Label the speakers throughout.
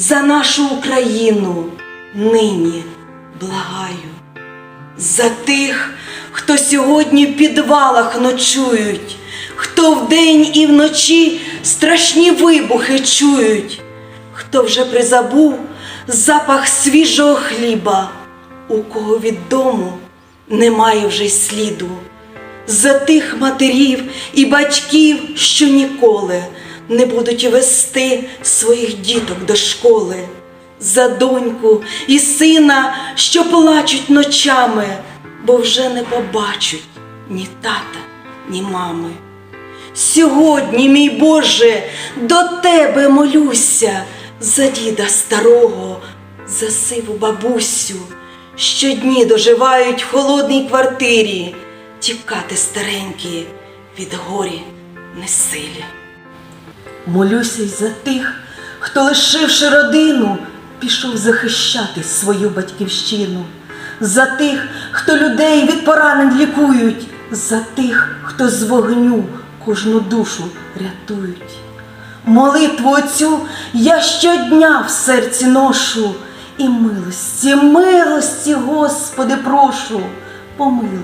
Speaker 1: за нашу Україну нині благаю. За тих, хто сьогодні в підвалах ночують, хто вдень і вночі страшні вибухи чують, хто вже призабув запах свіжого хліба, у кого від дому немає вже й сліду. За тих матерів і батьків, що ніколи не будуть вести своїх діток до школи за доньку і сина, що плачуть ночами, бо вже не побачать ні тата, ні мами. Сьогодні, мій Боже, до Тебе молюся за діда старого, за сиву бабусю, щодні доживають в холодній квартирі, тікати старенькі від горі несилі. Молюся й за тих, хто, лишивши родину, пішов захищати свою батьківщину, за тих, хто людей від поранень лікують, за тих, хто з вогню кожну душу рятують. Молитву оцю я щодня в серці ношу, і милості, милості, Господи, прошу, помилуй,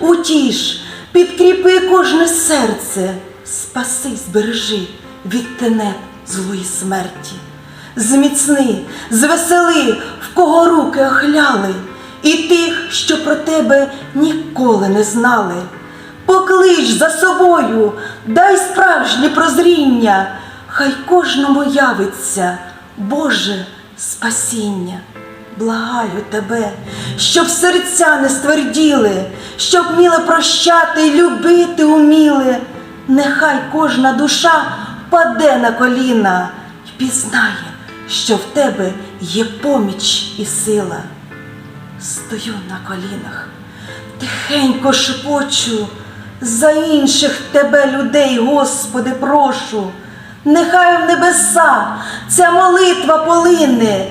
Speaker 1: утіш, підкріпи кожне серце, спаси, збережи від тенет злої смерті. Зміцни, звесели, в кого руки охляли, і тих, що про тебе ніколи не знали. Поклич за собою, дай справжнє прозріння, хай кожному явиться, Боже спасіння. Благаю тебе, щоб серця не стверділи, щоб вміли прощати любити уміли. Нехай кожна душа паде на коліна й пізнає, що в тебе є поміч і сила. Стою на колінах, тихенько шепочу, за інших тебе людей, Господи, прошу, нехай в небеса ця молитва полине,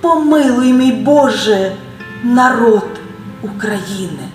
Speaker 1: помилуй, мій Боже, народ України.